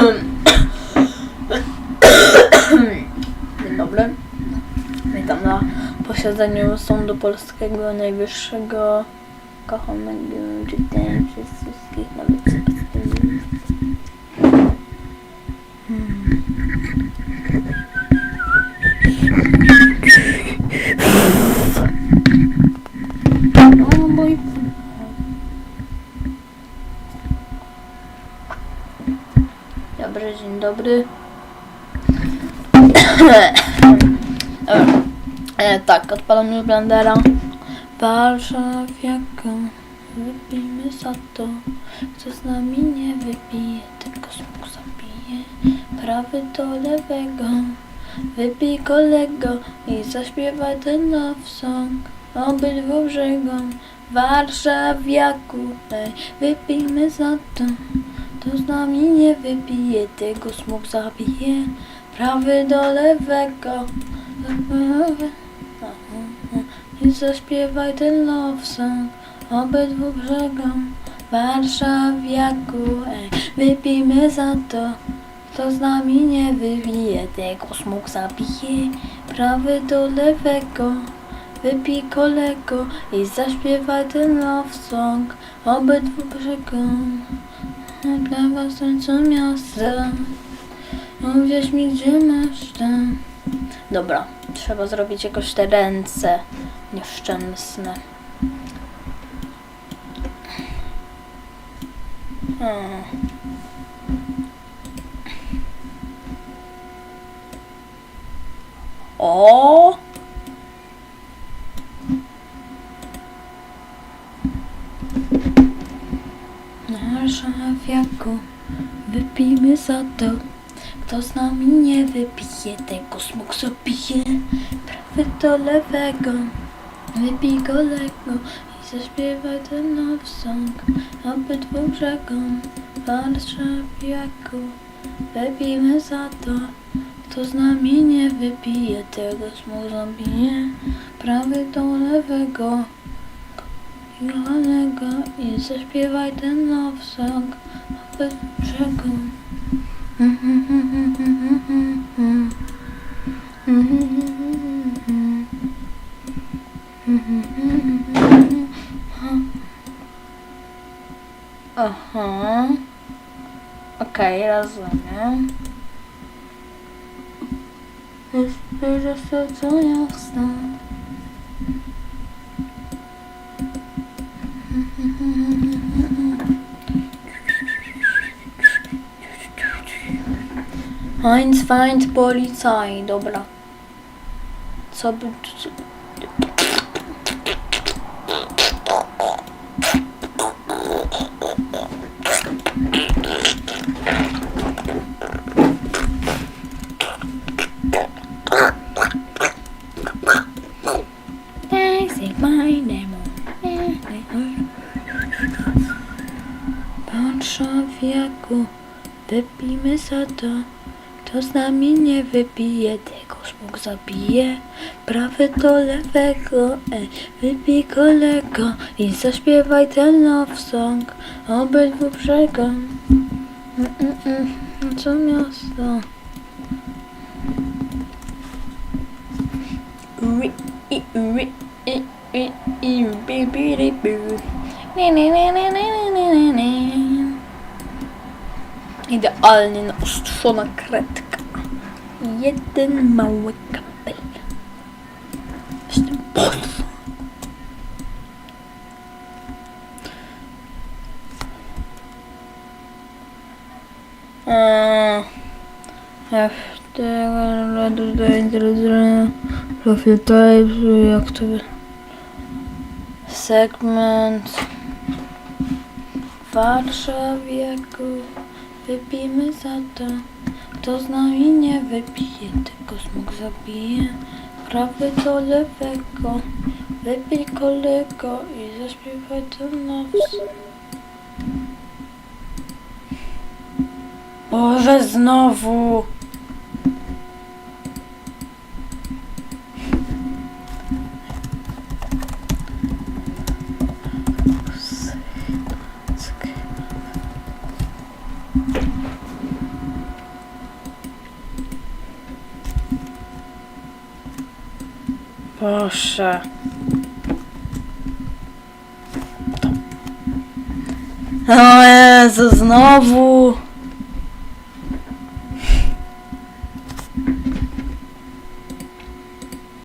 Dzień dobry. Witam na posiedzeniu Sądu Polskiego Najwyższego kochanego czytałem Dobry, dzień dobry. E, tak, odpalam już blendera. Warszawiaką, wypijmy za to. Kto z nami nie wypije, tylko smok zabije. Prawy do lewego, wypij kolego i zaśpiewaj ten love song. Obydwu brzegom, Warszawiaku, ej, wypijmy za to. Kto z nami nie wypije, tego smok zabije. Prawy do lewego. I zaśpiewaj ten love song obydwu brzegom Warszawiaku. Ej, wypijmy za to. Kto z nami nie wypije, tego smok zabije. Prawy do lewego. Wypij kolego i zaśpiewaj ten love song obydwu brzegom. Dla was sercu miasta Uwierz mi, gdzie masz tam Dobra, trzeba zrobić jakoś te ręce nieszczęsne Hmm. O! Warszawiaku, wypijmy za to. Kto z nami nie wypije, tego smok zabije. Prawy do lewego, wypij kolego i zaśpiewaj ten love song. Obydwu brzegom, Warszawiaku, wypijmy za to. Kto z nami nie wypije, tego smok zabije. Prawy do lewego, Johanego i zaśpiewaj ten love song obydwu brzegom. Aha. Okej, rozumiem. Wierzę w to, co Heinz Feind Polizei, dobra. Co by... co-. Warszawiaku, wypijmy za to. Kto z nami nie wypije, tego smok zabije. Prawy do lewego, ej, wypij kolego i zaśpiewaj ten love song obydwu brzegom. Mm, mm, mm, co miasto? Ri, i, ri, i, i, i, bi, bi, ri, bu. Ni, ni, ni, ni, ni, ni, ni, ni. Idealnie naostrzona kredka. Jeden mały kapel. Jestem potwór. Eee, tutaj interesuje profil type, jak to segment Warszawiaku wypijmy za to. Kto z nami nie wypije tego smok zabije. Prawy do lewego. Wypij kolego i zaśpiewaj ten noc Boże znowu Boże. O Jezu, znowu.